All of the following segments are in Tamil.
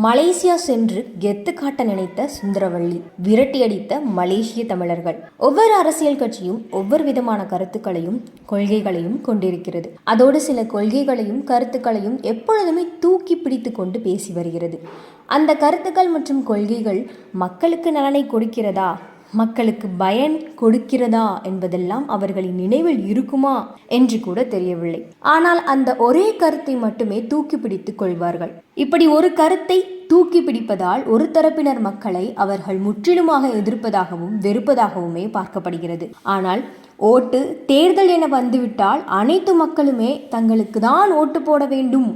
மலேசியா சென்று கெத்து காட்ட நினைத்த சுந்தரவள்ளி விரட்டியடித்த மலேசிய தமிழர்கள். ஒவ்வொரு அரசியல் கட்சியும் ஒவ்வொரு விதமான கருத்துக்களையும் கொள்கைகளையும் கொண்டிருக்கிறது. அதோடு சில கொள்கைகளையும் கருத்துக்களையும் எப்பொழுதுமே தூக்கி பிடித்து கொண்டு பேசி வருகிறது. அந்த கருத்துக்கள் மற்றும் கொள்கைகள் மக்களுக்கு நலனை கொடுக்கிறதா? மக்களுக்கு பயன் கொடுக்கிறதா என்பதெல்லாம் அவர்களின் நினைவில் இருக்குமா என்று கூட தெரியவில்லை. ஆனால் அந்த ஒரே கருத்தை மட்டுமே தூக்கி பிடித்துக் கொள்வார்கள். இப்படி ஒரு கருத்தை தூக்கி பிடிப்பதால் ஒரு தரப்பினர் மக்களை அவர்கள் முற்றிலுமாக எதிர்ப்பதாகவும் வெறுப்பதாகவுமே பார்க்கப்படுகிறது. ஆனால் ஓட்டு தேர்தல் என வந்துவிட்டால் அனைத்து மக்களுமே தங்களுக்கு தான் ஓட்டு போட வேண்டும்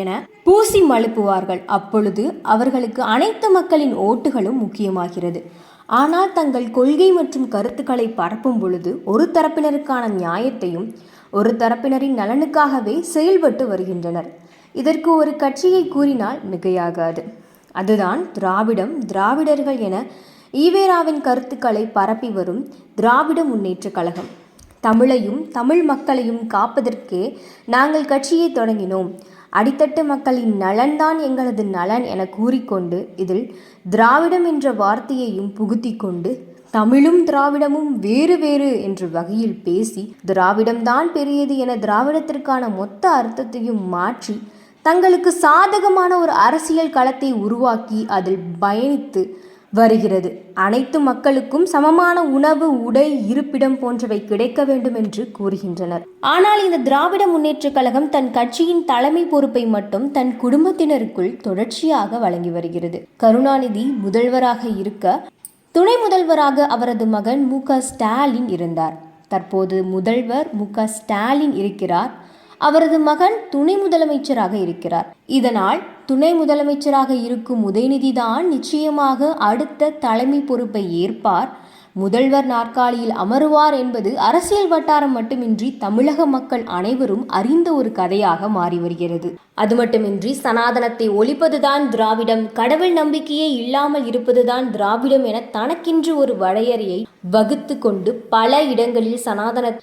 என பூசி மழுப்புவார்கள். அப்பொழுது அவர்களுக்கு அனைத்து மக்களின் ஓட்டுகளும் முக்கியமாகிறது. ஆனால் தங்கள் கொள்கை மற்றும் கருத்துக்களை பரப்பும் பொழுது ஒரு தரப்பினருக்கான நியாயத்தையும் ஒரு தரப்பினரின் நலனுக்காகவே செயல்பட்டு வருகின்றனர். இதற்கு ஒரு கட்சியை கூறினால் மிகையாகாது. அதுதான் திராவிடம் திராவிடர்கள் என ஈவேராவின் கருத்துக்களை பரப்பி வரும் திராவிட முன்னேற்றக் கழகம். தமிழையும் தமிழ் மக்களையும் காப்பதற்கே நாங்கள் கட்சியை தொடங்கினோம். அடித்தட்டு மக்களின் நலன்தான் எங்களது நலன் என கூறிக்கொண்டு இதில் திராவிடம் என்ற வார்த்தையையும் புகுத்தி கொண்டு தமிழும் திராவிடமும் வேறு வேறு என்ற வகையில் பேசி திராவிடம்தான் பெரியது என திராவிடத்திற்கான மொத்த அர்த்தத்தையும் மாற்றி தங்களுக்கு சாதகமான ஒரு அரசியல் களத்தை உருவாக்கி அதில் பயணித்து வருகிறது. அனைத்து மக்களுக்கும் சமமான உணவு உடை இருப்பிடம் போன்றவை கிடைக்க வேண்டும் என்று கூறுகின்றனர். ஆனால் இந்த திராவிட முன்னேற்றக் கழகம் தன் கட்சியின் தலைமை பொறுப்பை மட்டும் தன் குடும்பத்தினருக்குள் தொடர்ச்சியாக வழங்கி வருகிறது. கருணாநிதி முதல்வராக இருக்க துணை முதல்வராக அவரது மகன் மு ஸ்டாலின் இருந்தார். தற்போது முதல்வர் மு க ஸ்டாலின் இருக்கிறார். அவரது மகன் துணை முதலமைச்சராக இருக்கிறார். இதனால் துணை முதலமைச்சராக இருக்கும் உதயநிதி தான் நிச்சயமாக அடுத்த தலைமை பொறுப்பை ஏற்பார். முதல்வர் நாற்காலியில் அமருவார் என்பது அரசியல் வட்டாரம் மட்டுமின்றி தமிழக மக்கள் அனைவரும் அறிந்த ஒரு கதையாக மாறி வருகிறது. அது மட்டுமின்றி சனாதனத்தை ஒழிப்பதுதான் திராவிடம் கடவுள் நம்பிக்கையே இல்லாமல் இருப்பதுதான் திராவிடம் என தனக்கென்று ஒரு வரையறையை வகுத்து கொண்டு பல இடங்களில் சனாதன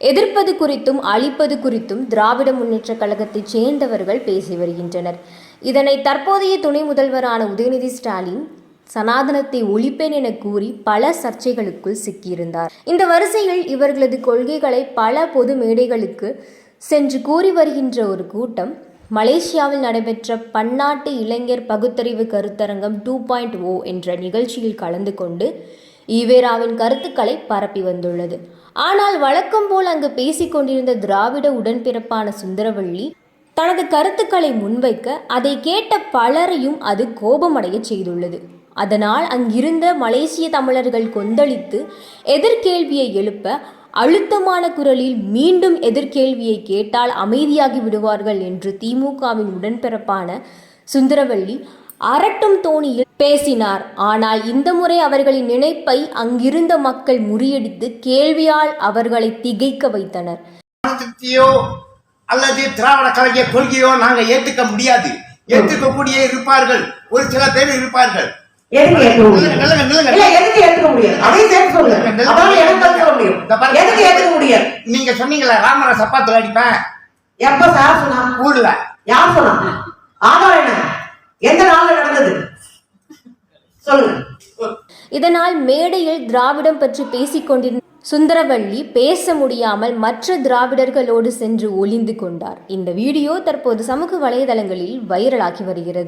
எதிர்ப்பது குறித்தும் அழிப்பது குறித்தும் திராவிட முன்னேற்ற கழகத்தைச் சேர்ந்தவர்கள் பேசி வருகின்றனர். இதனை தற்போதைய துணை முதல்வரான உதயநிதி ஸ்டாலின் சனாதனத்தை ஒழிப்பேன் என கூறி பல சர்ச்சைகளுக்குள் சிக்கியிருந்தார். இந்த வரிசையில் இவர்களது கொள்கைகளை பல பொது மேடைகளுக்கு சென்று கூறி வருகின்ற ஒரு கூட்டம் மலேசியாவில் நடைபெற்ற பன்னாட்டு இளைஞர் பகுத்தறிவு கருத்தரங்கம் டூ பாயிண்ட் ஓ என்ற நிகழ்ச்சியில் கலந்து கொண்டு ஈவேராவின் கருத்துக்களை பரப்பி வந்துள்ளது. ஆனால் வழக்கம் போல் அங்கு பேசிக்கொண்டிருந்த திராவிட உடன்பிறப்பான சுந்தரவள்ளி தனது கருத்துக்களை முன்வைக்க அதை கேட்ட பலரையும் அது கோபமடைய செய்துள்ளது. அதனால் அங்கிருந்த மலேசிய தமிழர்கள் கொந்தளித்து எதிர்கேள்வியை எழுப்ப அழுத்தமான குரலில் மீண்டும் எதிர்கேள்வியை கேட்டால் அமைதியாகி விடுவார்கள் என்று திமுகவின் உடன்பிறப்பான சுந்தரவள்ளி அரட்டும் தோணியில் பேசினார். ஆனால் இந்த முறை அவர்களின் நினைப்பை அங்கிருந்த மக்கள் முறியடித்து கேள்வியால் அவர்களை திகைக்க வைத்தனர். அல்லது திராவிட கழக கொள்கையோ நாங்க ஏத்துக்க முடியாது. ஏத்துக்கக்கூடிய இருப்பார்கள். ஒரு சில பேர் இருப்பார்கள். நீங்க சொன்னீங்களா ராமர சப்பாத்துல அடிப்பேன். எப்ப சார் சொன்னா ஊர்ல. யார் சொன்னா ஆதாரம் என்ன? இதனால் மேடையில் திராவிடம் பற்றி பேசிக் கொண்டிருந்த சுந்தரவள்ளி பேச முடியாமல் மற்ற திராவிடர்களோடு சென்று ஒளிந்து கொண்டார். இந்த வீடியோ தற்போது சமூக வலைதளங்களில் வைரலாகி வருகிறது.